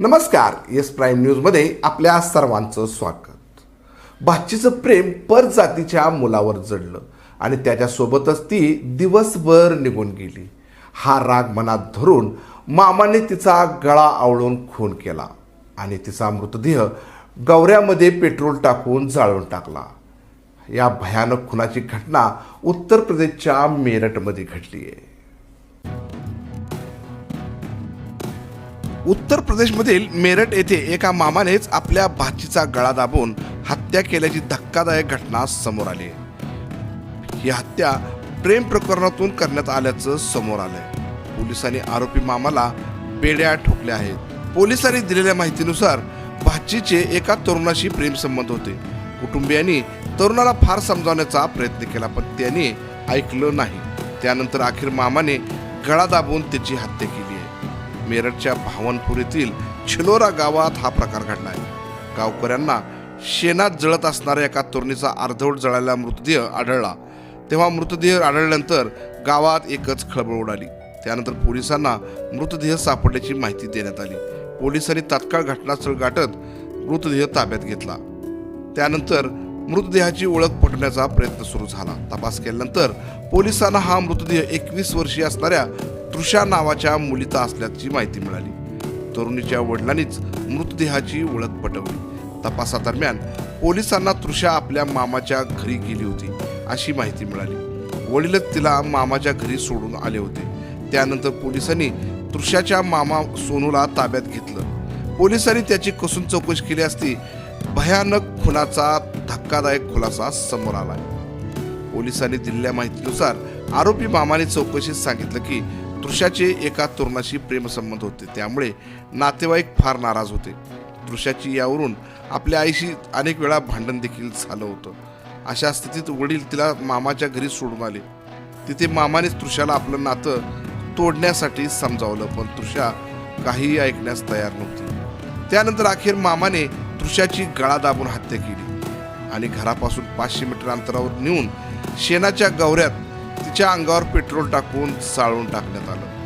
नमस्कार yes prime न्यूजमध्ये आपल्या सर्वांचं स्वागत. भाचीचं प्रेम पर जातीच्या मुलावर जडलं आणि त्याच्यासोबतच ती दिवसभर निघून गेली. हा राग मनात धरून मामाने तिचा गळा आवळून खून केला आणि तिचा मृतदेह गवऱ्यामध्ये पेट्रोल टाकून जाळून टाकला. या भयानक खुनाची घटना उत्तर प्रदेशच्या मेरठमध्ये घडली आहे उत्तर प्रदेशमधील मेरठ येथे एका मामानेच आपल्या भाचीचा गळा दाबून हत्या केल्याची धक्कादायक घटना समोर आली. ही हत्या प्रेम प्रकरणातून करण्यात आल्याचं समोर आलंय. पोलिसांनी आरोपी मामाला बेड्या ठोकल्या आहेत. पोलिसांनी दिलेल्या माहितीनुसार भाचीचे एका तरुणाशी प्रेमसंबंध होते. कुटुंबियांनी तरुणाला फार समजावण्याचा प्रयत्न केला पण त्याने ऐकलं नाही. त्यानंतर अखेर मामाने गळा दाबून त्याची हत्या केली. मेरठच्या भावनपुरीतील छिलोरा गावात हा प्रकार घडला आहे. गावकऱ्यांना शेणात जळत असणाऱ्या एका तरुणीचा अर्धवट जळालेला मृतदेह आढळला. तेव्हा मृतदेह आढळल्यानंतर गावात एकच खळबळ उडाली. त्यानंतर पोलिसांना मृतदेह सापडल्याची माहिती देण्यात आली. पोलिसांनी तात्काळ घटनास्थळ गाठत मृतदेह ताब्यात घेतला. त्यानंतर मृतदेहाची ओळख पटवण्याचा प्रयत्न सुरू झाला. तपास केल्यानंतर पोलिसांना हा मृतदेह एकवीस वर्षीय असणाऱ्या तृषा नावाच्या मुलीचा असल्याची माहिती मिळाली. तरुणीच्या वडिलांनीच मृतदेहाची ओळख पटवली. तपासादरम्यान पोलिसांना तृषा आपल्या मामाच्या घरी गेली होती अशी माहिती मिळाली. वडीलच तिला मामाच्या घरी सोडून आले होते. त्यानंतर पोलिसांनी तृषाच्या मामा सोनूला ताब्यात घेतलं. पोलिसांनी त्याची कसून चौकशी केली असती भयानक खुनाचा धक्कादायक खुलासा समोर आलाय. पोलिसांनी दिलेल्या माहितीनुसार आरोपी मामाने चौकशीत सांगितलं की तृषाचे एका तरुणाशी प्रेमसंबंध होते. त्यामुळे नातेवाईक फार नाराज होते. तृषाची यावरून आपल्या आईशी अनेक वेळा भांडण देखील झालं होतं. अशा स्थितीत वडील तिला मामाच्या घरी सोडून आले. तिथे मामाने तृषाला आपलं नातं तोडण्यासाठी समजावलं पण तृषा काहीही ऐकण्यास तयार नव्हती. त्यानंतर अखेर मामाने तृषाची गळा दाबून हत्या केली आणि घरापासून पाचशे मीटर अंतरावर नेऊन शेणाच्या गवऱ्यात तिच्या अंगावर पेट्रोल टाकून साळून टाकण्यात आलं.